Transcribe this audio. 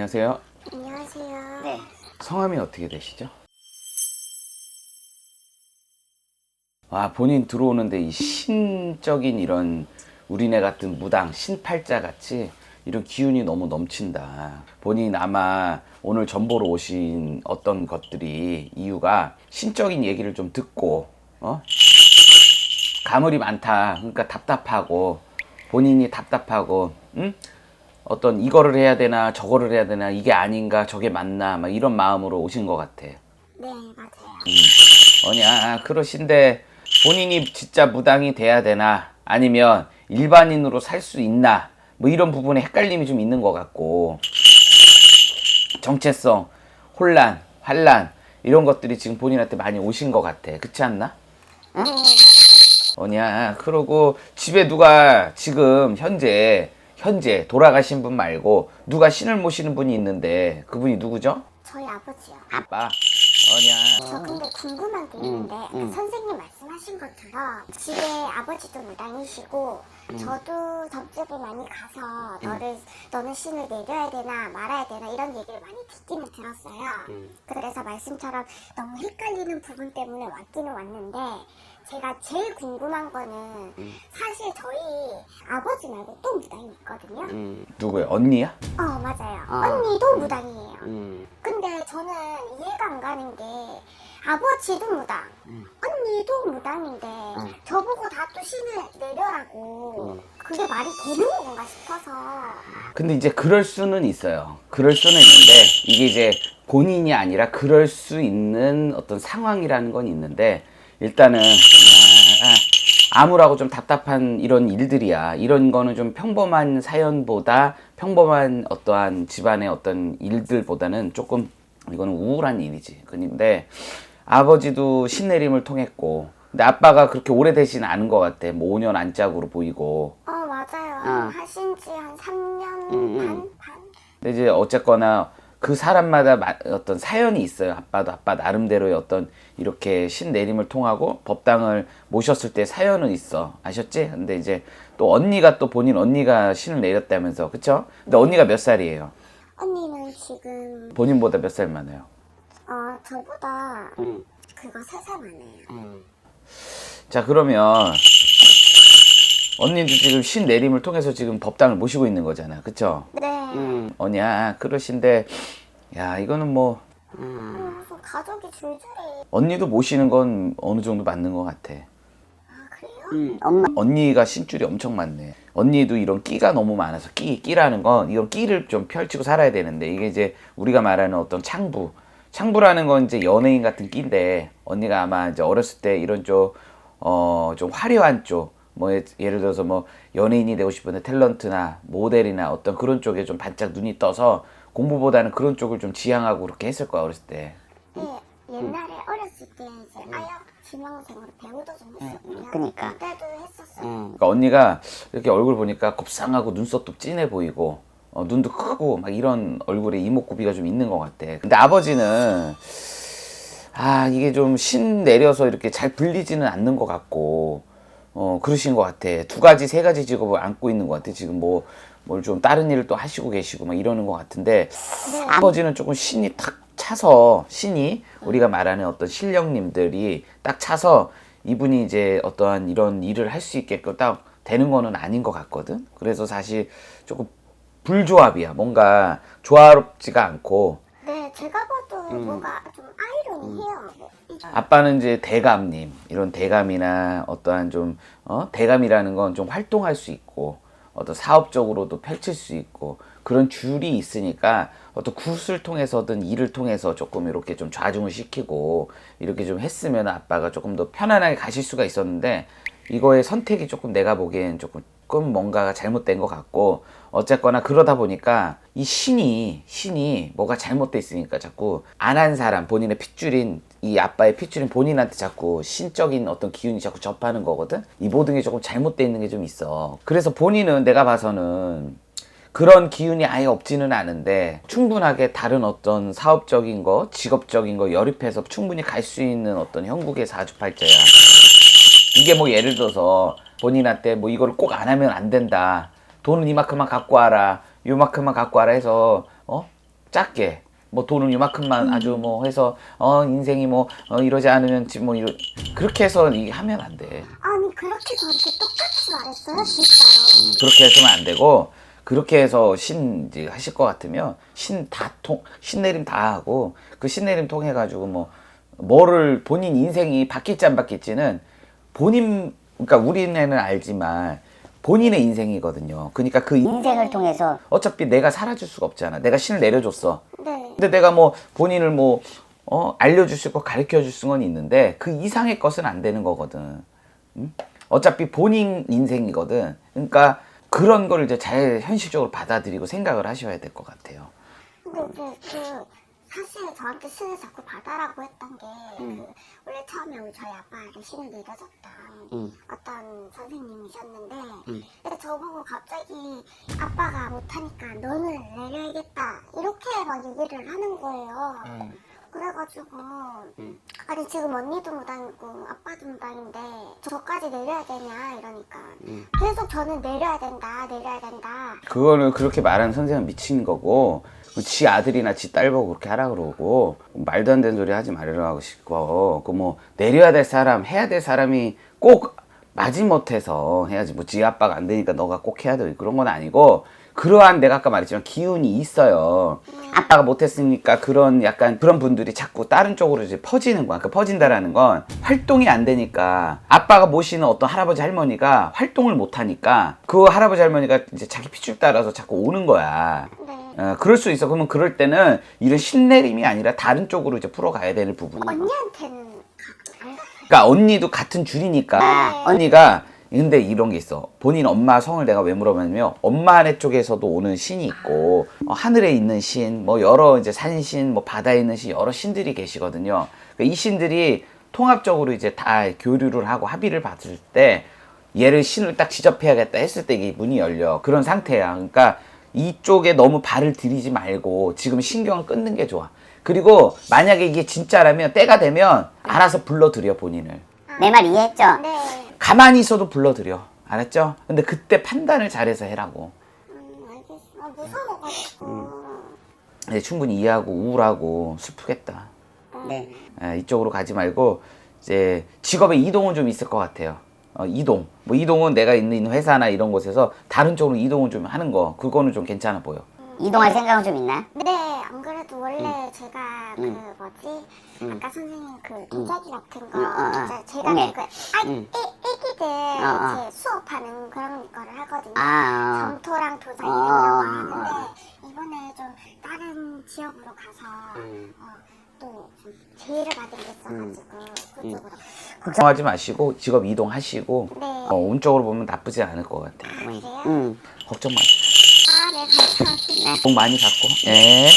안녕하세요. 안녕하세요. 네. 성함이 어떻게 되시죠? 아, 본인 들어오는데 이 신적인 이런 우리네 같은 무당, 신팔자 같이 이런 기운이 너무 넘친다. 본인 아마 오늘 전보로 오신 어떤 것들이 이유가 신적인 얘기를 좀 듣고, 어? 가물이 많다. 그러니까 답답하고, 본인이 답답하고, 응? 어떤 이거를 해야 되나 저거를 해야 되나 이게 아닌가 저게 맞나 막 이런 마음으로 오신 것 같아. 네, 맞아요. 뭐냐 그러신데 본인이 진짜 무당이 돼야 되나 아니면 일반인으로 살 수 있나 뭐 이런 부분에 헷갈림이 좀 있는 것 같고 정체성 혼란 환란 이런 것들이 지금 본인한테 많이 오신 것 같아 그렇지 않나? 뭐냐 그러고 집에 누가 지금 현재 현재 돌아가신 분 말고 누가 신을 모시는 분이 있는데 그분이 누구죠? 저희 아버지요. 아빠 뭐냐 저 근데 궁금한 게 있는데 음. 그 선생님 말씀 하신 것처럼 집에 아버지도 무당이시고 음. 저도 덕집을 많이 가서 너를 너는 신을 내려야 되나 말아야 되나 이런 얘기를 많이 듣기는 들었어요. 음. 그래서 말씀처럼 너무 헷갈리는 부분 때문에 왔기는 왔는데 제가 제일 궁금한 거는 음. 사실 저희 아버지 말고 또 무당이 있거든요. 음, 누구야 언니야? 어 맞아요. 아. 언니도 무당이에요. 음, 근데 저는 이해가 안 가는 게 아버지도 무당, 언니도 무당인데 저보고 다또 신을 내려라고 그게 말이 되는 건가 싶어서 근데 이제 그럴 수는 있어요. 그럴 수는 있는데 이게 이제 본인이 아니라 그럴 수 있는 어떤 상황이라는 건 있는데 일단은 아, 아무라고 좀 답답한 이런 일들이야. 이런 거는 좀 평범한 사연보다 평범한 어떠한 집안의 어떤 일들보다는 조금 이거는 우울한 일이지. 근데 아버지도 신내림을 통했고 근데 아빠가 그렇게 오래되진 않은 것 같아. 뭐 5년 안짝으로 보이고 어 맞아요 아. 하신 지 한 3년 음, 반? 음. 반? 근데 이제 어쨌거나 그 사람마다 마- 어떤 사연이 있어요. 아빠도 아빠 나름대로의 어떤 이렇게 신 내림을 통하고 법당을 모셨을 때 사연은 있어. 아셨지? 근데 이제 또 언니가 또 본인 언니가 신을 내렸다면서. 그쵸? 근데 언니가 몇 살이에요? 언니는 지금 본인보다 몇 살 많아요? 어 저보다 음, 그거 3살 많아요 음. 자, 그러면 언니도 지금 신 내림을 통해서 지금 법당을 모시고 있는 거잖아. 그쵸? 네 음, 언니야, 그러신데, 야, 이거는 뭐, 음. 어, 무슨 가족이 줄줄이 언니도 모시는 건 어느 정도 맞는 것 같아. 아 그래요? 음, 엄마. 언니가 신줄이 엄청 많네. 언니도 이런 끼가 너무 많아서 끼, 끼라는 건 이런 끼를 좀 펼치고 살아야 되는데 이게 이제 우리가 말하는 어떤 창부. 창부라는 건 이제 연예인 같은 끼인데 언니가 아마 이제 어렸을 때 이런 쪽, 어, 좀 화려한 쪽, 뭐 예- 예를 들어서 뭐 연예인이 되고 싶은데 탤런트나 모델이나 어떤 그런 쪽에 좀 반짝 눈이 떠서 공부보다는 그런 쪽을 좀 지향하고 그렇게 했을 거야 어렸을 때. 네, 옛날에 어렸을 때 이제 아역 지망생으로 배우도 좀 했었고요. 그니까. 그때도 했었어요. 음, 그러니까 언니가 이렇게 얼굴 보니까 곱상하고 눈썹도 진해 보이고 어, 눈도 크고 막 이런 얼굴에 이목구비가 좀 있는 것 같아. 근데 아버지는 아 이게 좀 신 내려서 이렇게 잘 불리지는 않는 것 같고 어 그러신 것 같아. 두 가지 세 가지 직업을 안고 있는 것 같아. 지금 뭐 뭘 좀 다른 일을 또 하시고 계시고 막 이러는 것 같은데 네. 아버지는 조금 신이 탁 차서 신이 우리가 말하는 어떤 신령님들이 딱 차서 이분이 이제 어떠한 이런 일을 할 수 있게끔 딱 되는 거는 아닌 것 같거든. 그래서 사실 조금 불조합이야. 뭔가 조화롭지가 않고 네, 제가 봐도 뭐가 좀 아이러니해요. 뭐. 이- 아빠는 이제 대감님 이런 대감이나 어떠한 좀 어? 대감이라는 건 좀 활동할 수 있고 어떤 사업적으로도 펼칠 수 있고 그런 줄이 있으니까 어떤 굿을 통해서든 일을 통해서 조금 이렇게 좀 좌중을 시키고 이렇게 좀 했으면 아빠가 조금 더 편안하게 가실 수가 있었는데 이거의 선택이 조금 내가 보기엔 조금 뭔가가 잘못된 것 같고 어쨌거나 그러다 보니까 이 신이 신이 뭐가 잘못돼 있으니까 자꾸 안 한 사람 본인의 핏줄인 이 아빠의 핏줄인 본인한테 자꾸 신적인 어떤 기운이 자꾸 접하는 거거든? 이 모든 게 조금 잘못돼 있는 게 좀 있어. 그래서 본인은 내가 봐서는 그런 기운이 아예 없지는 않은데 충분하게 다른 어떤 사업적인 거 직업적인 거 열입해서 충분히 갈 수 있는 어떤 형국의 사주팔자야 이게 뭐 예를 들어서 본인한테 뭐 이거를 꼭 안 하면 안 된다. 돈은 이만큼만 갖고 와라. 요만큼만 갖고 와라 해서 어? 작게 뭐 돈을 이만큼만 아주 뭐 해서 어 인생이 뭐 어, 이러지 않으면 지금 뭐 이러 그렇게 해서 이게 하면 안 돼. 아니 그렇게 저렇게 똑같이 말했어요 진짜로 그렇게 해서는 안 되고 그렇게 해서 신 이제 하실 것 같으면 신 다 통 신내림 다 하고 그 신내림 통해 가지고 뭐 뭐를 본인 인생이 바뀔지 안 바뀔지는 본인 그러니까 우리네는 알지만 본인의 인생이거든요. 그러니까 그 인- 인생을 통해서 어차피 내가 살아줄 수가 없잖아. 내가 신을 내려줬어. 네 근데 내가 뭐 본인을 뭐 어, 알려줄 수 있고 가르쳐 줄 수는 있는데 그 이상의 것은 안 되는 거거든. 응? 어차피 본인 인생이거든. 그러니까 그런 걸 이제 잘 현실적으로 받아들이고 생각을 하셔야 될 것 같아요. 근데 그, 그 사실 저한테 신을 자꾸 받아라고 했던 게 그, 원래 처음에 우리 저희 아빠에게 신을 내려줬던 음. 어떤 선생님이셨는데 근데 저보고 갑자기 아빠가 못하니까 너는 내려야겠다 이렇게 막 얘기를 하는 거예요 그래가지고 아니 지금 언니도 무당이고 아빠도 무당인데 저까지 내려야 되냐 이러니까 계속 저는 내려야 된다 내려야 된다. 그거는 그렇게 말하는 선생은 미친 거고 지 아들이나 지 딸 보고 그렇게 하라 그러고 말도 안 되는 소리 하지 말으라고 싶고 그 뭐 내려야 될 사람 해야 될 사람이 꼭 마지못해서 해야지. 뭐 지 아빠가 안 되니까 너가 꼭 해야 돼. 그런 건 아니고 그러한 내가 아까 말했지만 기운이 있어요 아빠가 못했으니까 그런 약간 그런 분들이 자꾸 다른 쪽으로 이제 퍼지는 거야 그 퍼진다라는 건 활동이 안 되니까 아빠가 모시는 어떤 할아버지 할머니가 활동을 못 하니까 그 할아버지 할머니가 이제 자기 피줄 따라서 자꾸 오는 거야 네 어, 그럴 수 있어. 그러면 그럴 때는 이런 신내림이 아니라 다른 쪽으로 이제 풀어가야 되는 부분. 언니한테는. 그러니까 언니도 같은 줄이니까 네. 언니가 근데 이런 게 있어. 본인 엄마 성을 내가 왜 물어봤냐면 엄마 아내 쪽에서도 오는 신이 있고 어, 하늘에 있는 신, 뭐 여러 이제 산신, 뭐 바다에 있는 신 여러 신들이 계시거든요. 그러니까 이 신들이 통합적으로 이제 다 교류를 하고 합의를 봤을 때 얘를 신을 딱 지접해야겠다 했을 때 이게 문이 열려 그런 상태야. 그러니까 이쪽에 너무 발을 들이지 말고 지금 신경을 끊는 게 좋아. 그리고 만약에 이게 진짜라면 때가 되면 알아서 불러들여 본인을. 내 말 이해했죠? 네. 가만히 있어도 불러들여. 알았죠? 근데 그때 판단을 잘해서 해라고. 음, 알겠어. 아, 무서워 가지고. 네, 충분히 이해하고 우울하고 슬프겠다. 네. 예, 이쪽으로 가지 말고 이제 직업의 이동은 좀 있을 것 같아요. 어, 이동. 뭐 이동은 내가 있는 회사나 이런 곳에서 다른 쪽으로 이동을 좀 하는 거. 그거는 좀 괜찮아 보여. 이동할 생각은 좀 있나? 네, 안 그래도 원래 제가 그 뭐지? 아까 선생님 그 도자기 같은 거, 음, 어, 어, 어. 제가 오네. 그 아, 애, 애기들 어. 이렇게 수업하는 그런 거를 하거든요. 아, 어. 점토랑 도자기 어, 이런 어, 거 어, 하는데 이번에 좀 다른 지역으로 가서 음. 어, 또 기회를 받은 게 있어가지고 그쪽으로. 걱정하지 마시고 직업 이동하시고 네. 어, 운적으로 보면 나쁘지 않을 것 같아요. 아, 그래요? 응. 걱정 마. 아, 네, 감사합니다. 복 많이 받고. 예. 네.